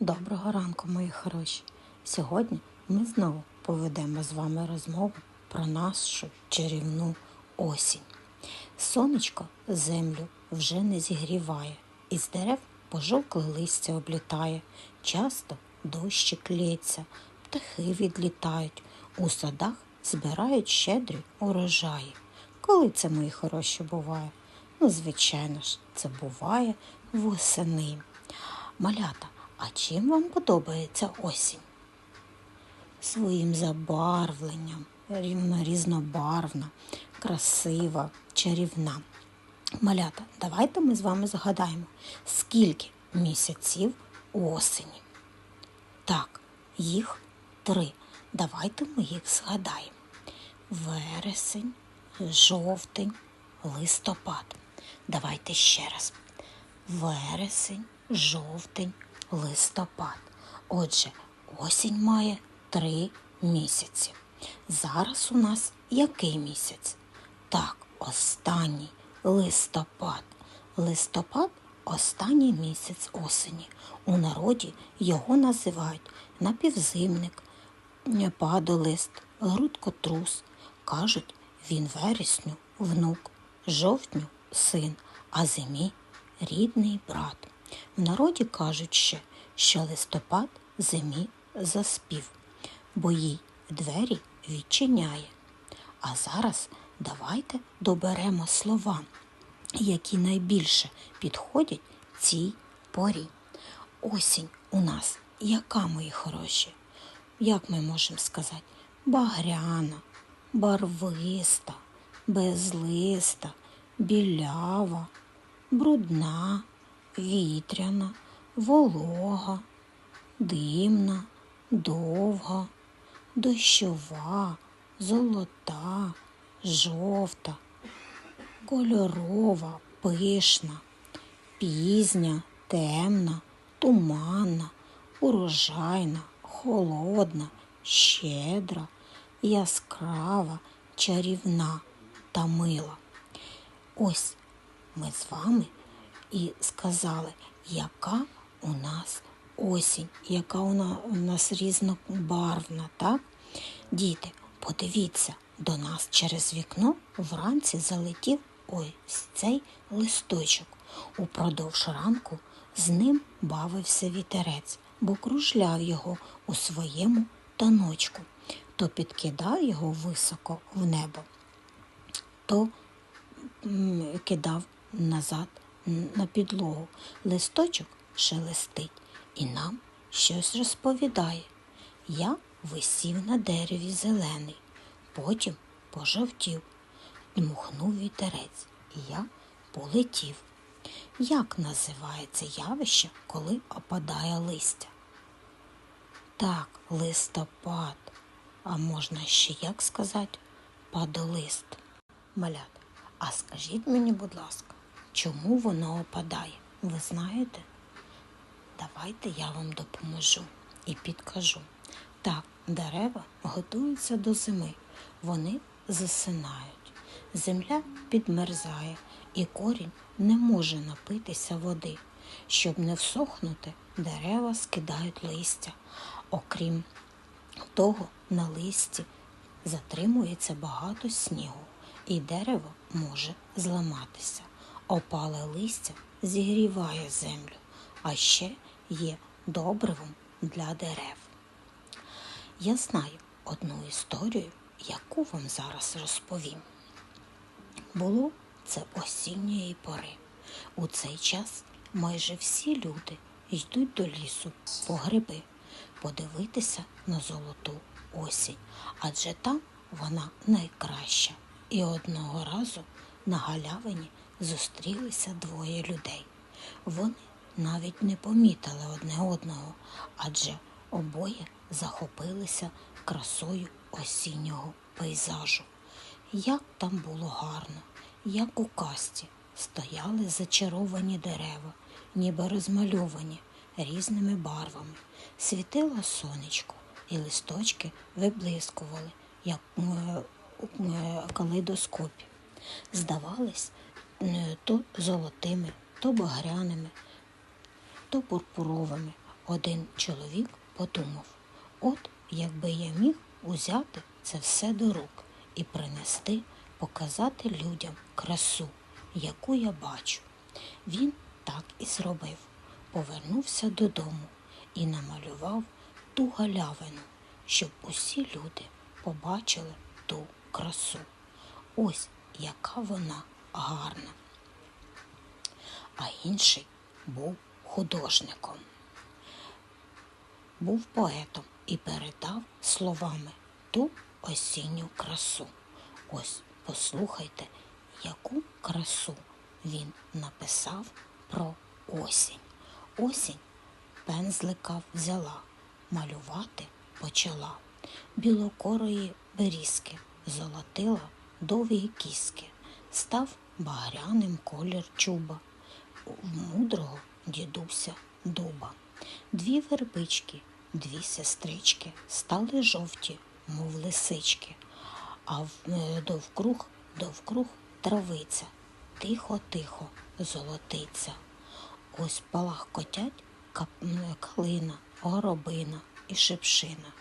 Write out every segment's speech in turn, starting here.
Доброго ранку, мої хороші. Сьогодні ми знову поведемо з вами розмову про нашу чарівну осінь. Сонечко землю вже не зігріває, із дерев пожовкле листя облітає. Часто дощик лється, птахи відлітають, у садах збирають щедрі урожаї. Коли це, мої хороші, буває? Ну, звичайно ж, це буває восени. Малята, а чим вам подобається осінь? Своїм забарвленням, рівно різнобарвна, красива, чарівна. Малята, давайте ми з вами згадаємо, скільки місяців осені. Так, їх три. Давайте ми їх згадаємо. Вересень, жовтень, листопад. Давайте ще раз. Вересень, жовтень, листопад. Отже, осінь має три місяці. Зараз у нас який місяць? Так, останній листопад. Листопад останній місяць осені. У народі його називають напівзимник, падолист, грудкотрус. Кажуть, він вересню внук, жовтню син, а зимі рідний брат. В народі кажуть ще, що листопад зимі заспів, бо їй двері відчиняє. А зараз давайте доберемо слова, які найбільше підходять цій порі. Осінь у нас, яка мої хороші? Як ми можемо сказати? Багряна, барвиста, безлиста, білява, брудна, вітряна, волога, димна, довга, дощова, золота, жовта, кольорова, пишна, пізня, темна, туманна, урожайна, холодна, щедра, яскрава, чарівна та мила. Ось ми з вами і сказали, яка у нас осінь, яка вона у нас різнобарвна, так? Діти, подивіться, до нас через вікно вранці залетів ось цей листочок. Упродовж ранку з ним бавився вітерець, бо кружляв його у своєму таночку, то підкидав його високо в небо, то кидав назад на підлогу. Листочок шелестить і нам щось розповідає. Я висів на дереві зелений, потім пожовтів, дмухнув вітерець, і я полетів. Як називається явище, коли опадає листя? Так, листопад. А можна ще як сказати? Падолист. Малят, а скажіть мені, будь ласка, чому воно опадає? Ви знаєте? Давайте я вам допоможу і підкажу. Так, дерева готуються до зими, вони засинають. Земля підмерзає, і корінь не може напитися води. Щоб не всохнути, дерева скидають листя. Окрім того, на листі затримується багато снігу, і дерево може зламатися. Опале листя зігріває землю, а ще є добривом для дерев. Я знаю одну історію, яку вам зараз розповім. Було це осінньої пори. У цей час майже всі люди йдуть до лісу по гриби, подивитися на золоту осінь, адже там вона найкраща. І одного разу на галявині зустрілися двоє людей. Вони навіть не помітили одне одного, адже обоє захопилися красою осіннього пейзажу. Як там було гарно, як у касті стояли зачаровані дерева, ніби розмальовані різними барвами. Світило сонечко, і листочки виблискували, як е, у е, калейдоскопі. Здавались е, то золотими, то багряними, то пурпуровими. один чоловік подумав, от якби я міг узяти це все до рук і принести, показати людям красу, яку я бачу. Він так і зробив. Повернувся додому і намалював ту галявину, щоб усі люди побачили ту красу. Ось яка вона гарна. А інший був художником. Був поетом і передав словами ту осінню красу. Ось послухайте, яку красу він написав про осінь. Осінь пензлика взяла, малювати почала. Білокорої берізки золотила довгі кіски, став багряним колір чуба, в мудрого дідуся дуба. Дві вербички, дві сестрички стали жовті, мов лисички, а е, довкруг, довкруг травиця, тихо-тихо золотиться. Ось палахкотять кап- калина, горобина і шипшина.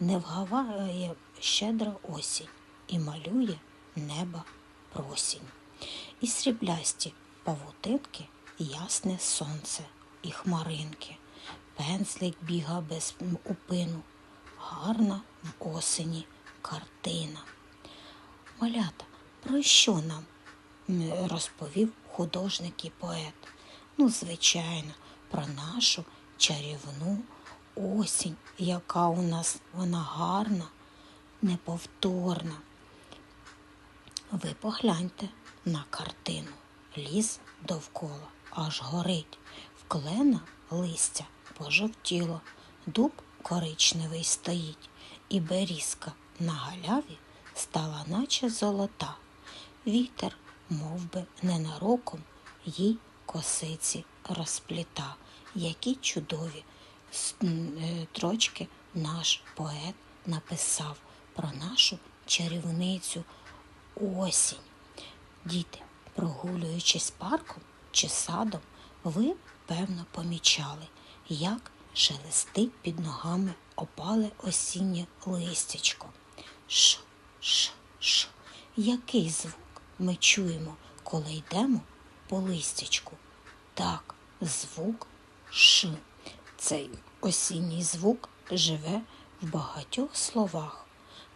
Не вгаває щедра осінь і малює неба просінь. І сріблясті павутинки, ясне сонце і хмаринки. Пензлик біга без упину, гарна в осені картина. Малята, про що нам розповів художник і поет? Ну, звичайно, про нашу чарівну осінь, яка у нас вона гарна, неповторна. Ви погляньте на картину. Ліс довкола аж горить. В клена листя пожовтіло, дуб коричневий стоїть, і берізка на галяві стала наче золота. Вітер, мов би, ненароком їй косиці розпліта. Які чудові е, строчки наш поет написав про нашу чарівницю осінь. Діти, прогулюючись парком чи садом, ви, певно, помічали, як шелестить під ногами опале осіннє листячко. Ш, ш, ш. Який звук ми чуємо, коли йдемо по листячку? Так, звук Ш. Цей осінній звук живе в багатьох словах.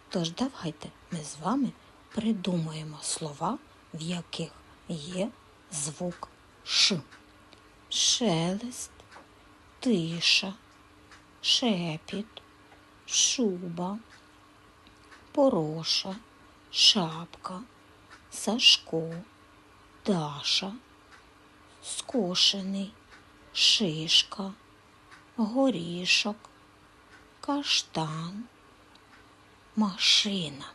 Тож давайте ми з вами придумаємо слова, в яких є звук Ш. Шелест, тиша, шепіт, шуба, пороша, шапка, Сашко, Даша, скошений, шишка, горішок, каштан, машина.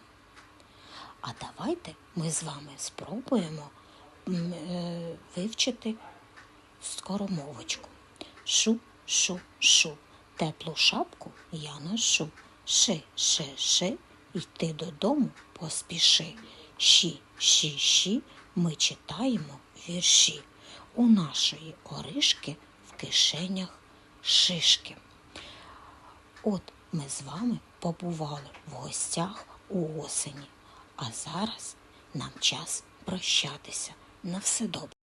А давайте ми з вами спробуємо е, вивчити скоромовочку. Шу, шу, шу. Теплу шапку я ношу. Ши, ши, ши, йти додому поспіши. Ші, ші, ші, ми читаємо вірші. У нашої оришки в кишенях шишки. От ми з вами побували в гостях у осені, а зараз нам час прощатися. На все добре.